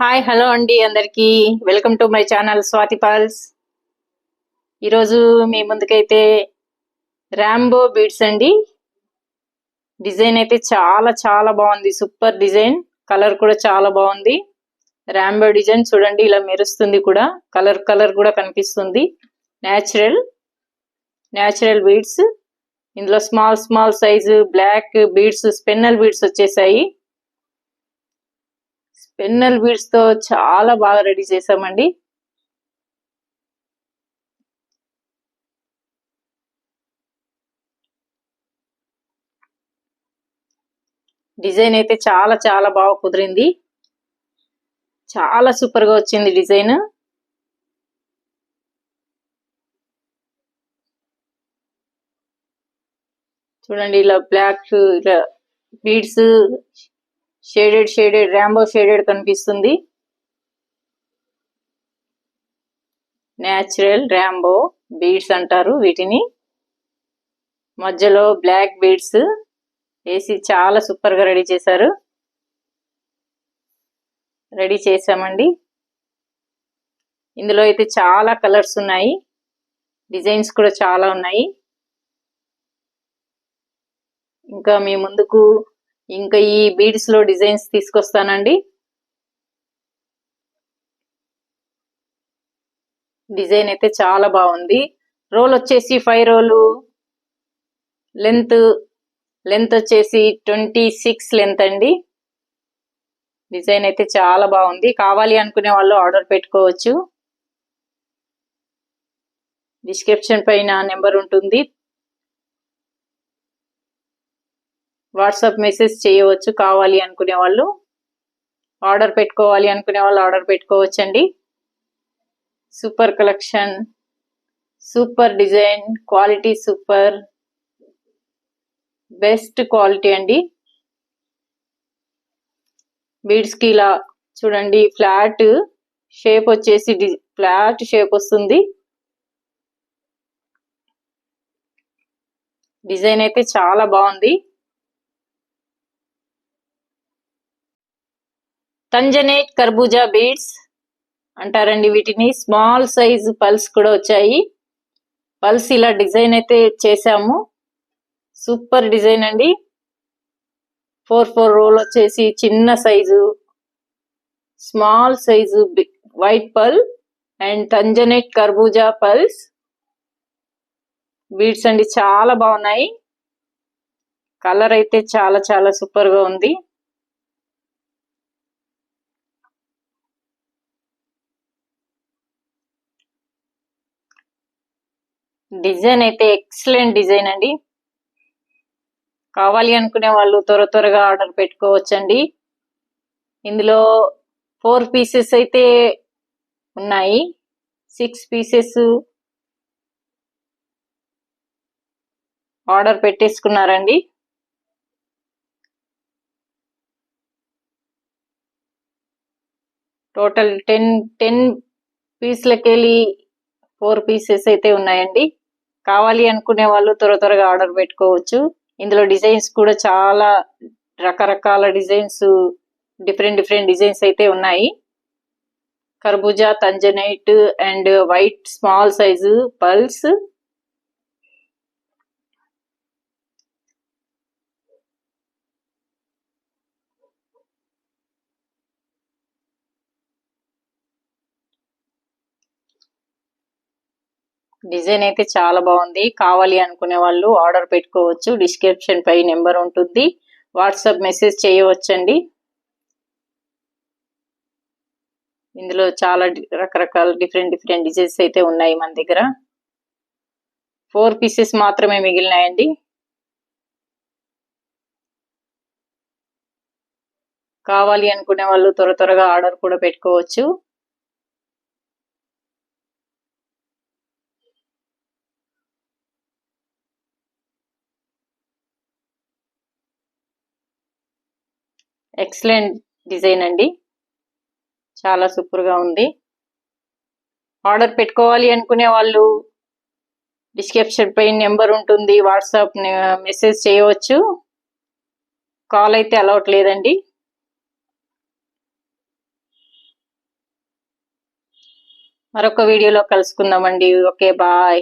Hi hello అండి అందరికీ. Welcome to my channel Swathi pearls. ఈరోజు మీ ముందుకైతే ర్యాంబో బీడ్స్ అండి. డిజైన్ అయితే చాలా చాలా బాగుంది. Super design. కలర్ కూడా చాలా బాగుంది. ర్యాంబో డిజైన్ చూడండి ఇలా మెరుస్తుంది కూడా. కలర్ కలర్ కూడా కనిపిస్తుంది. న్యాచురల్ న్యాచురల్ బీడ్స్ ఇందులో small small size black beads spinel beads వచ్చేసాయి. పెన్నల్ బీడ్స్తో చాలా బాగా రెడీ చేసామండి. డిజైన్ అయితే చాలా చాలా బాగా కుదిరింది. చాలా సూపర్గా వచ్చింది డిజైన్. చూడండి ఇలా బ్లాక్ ఇలా beads shaded shaded rainbow shaded కనిపిస్తుంది. న్యాచురల్ ర్యాంబో బీడ్స్ అంటారు వీటిని. మధ్యలో బ్లాక్ బీడ్స్ వేసి చాలా సూపర్గా రెడీ చేశారు. రెడీ చేసామండి. ఇందులో అయితే చాలా కలర్స్ ఉన్నాయి. డిజైన్స్ కూడా చాలా ఉన్నాయి. ఇంకా మీ ముందుకు ఇంకా ఈ బీడ్స్లో డిజైన్స్ తీసుకొస్తానండి. డిజైన్ అయితే చాలా బాగుంది. రోల్ వచ్చేసి ఫైవ్ రోలు లెంత్ లెంత్ వచ్చేసి ట్వంటీ సిక్స్ లెంత్ అండి. డిజైన్ అయితే చాలా బాగుంది. కావాలి అనుకునే వాళ్ళు ఆర్డర్ పెట్టుకోవచ్చు. డిస్క్రిప్షన్ పైన నెంబర్ ఉంటుంది. వాట్సాప్ మెసేజ్ చేయవచ్చు కావాలి అనుకునే వాళ్ళు. ఆర్డర్ పెట్టుకోవాలి అనుకునే వాళ్ళు ఆర్డర్ పెట్టుకోవచ్చు అండి super collection super design quality super best quality అండి. బీడ్స్కి ఇలా చూడండి ఫ్లాట్ షేప్ వచ్చేసి ఫ్లాట్ షేప్ వస్తుంది. డిజైన్ అయితే చాలా బాగుంది. తంజనేట్ కర్బూజా బీడ్స్ అంటారండి వీటిని. స్మాల్ సైజ్ పల్స్ కూడా వచ్చాయి. పల్స్ ఇలా డిజైన్ అయితే చేసాము సూపర్ డిజైన్ అండి. ఫోర్ ఫోర్ రోల్ వచ్చేసి చిన్న size small size white pearl and tanzanite కర్బూజా పల్స్. బీడ్స్ అండి చాలా బాగున్నాయి. కలర్ అయితే చాలా చాలా సూపర్గా ఉంది. డిజైన్ అయితే ఎక్సలెంట్ డిజైన్ అండి. కావాలి అనుకునే వాళ్ళు త్వర త్వరగా ఆర్డర్ పెట్టుకోవచ్చండి. ఇందులో ఫోర్ పీసెస్ అయితే ఉన్నాయి. సిక్స్ పీసెస్ ఆర్డర్ పెట్టేసుకున్నారండి. టోటల్ టెన్ టెన్ పీస్లకెళ్ళి ఫోర్ పీసెస్ అయితే ఉన్నాయండి. కావాలి అనుకునే వాళ్ళు త్వర త్వరగా ఆర్డర్ పెట్టుకోవచ్చు. ఇందులో డిజైన్స్ కూడా చాలా రకరకాల డిజైన్స్ డిఫరెంట్ డిఫరెంట్ డిజైన్స్ అయితే ఉన్నాయి. కర్బూజా tanzanite and white small size pearls design అయితే చాలా బాగుంది. కావాలి అనుకునే వాళ్ళు ఆర్డర్ పెట్టుకోవచ్చు. డిస్క్రిప్షన్ పై నెంబర్ ఉంటుంది. వాట్సాప్ మెసేజ్ చేయవచ్చండి. ఇందులో చాలా రకరకాల డిఫరెంట్ డిఫరెంట్ డిజైన్స్ అయితే ఉన్నాయి మన దగ్గర. ఫోర్ పీసెస్ మాత్రమే మిగిలినాయండి. కావాలి అనుకునే వాళ్ళు త్వర త్వరగా ఆర్డర్ కూడా పెట్టుకోవచ్చు. ఎక్సలెంట్ డిజైన్ అండి. చాలా సూపర్గా ఉంది. ఆర్డర్ పెట్టుకోవాలి అనుకునే వాళ్ళు డిస్క్రిప్షన్ పై నెంబర్ ఉంటుంది వాట్సాప్ మెసేజ్ చేయవచ్చు. కాల్ అయితే అలౌట్ లేదండి. మరొక వీడియోలో కలుసుకుందామండి. Okay bye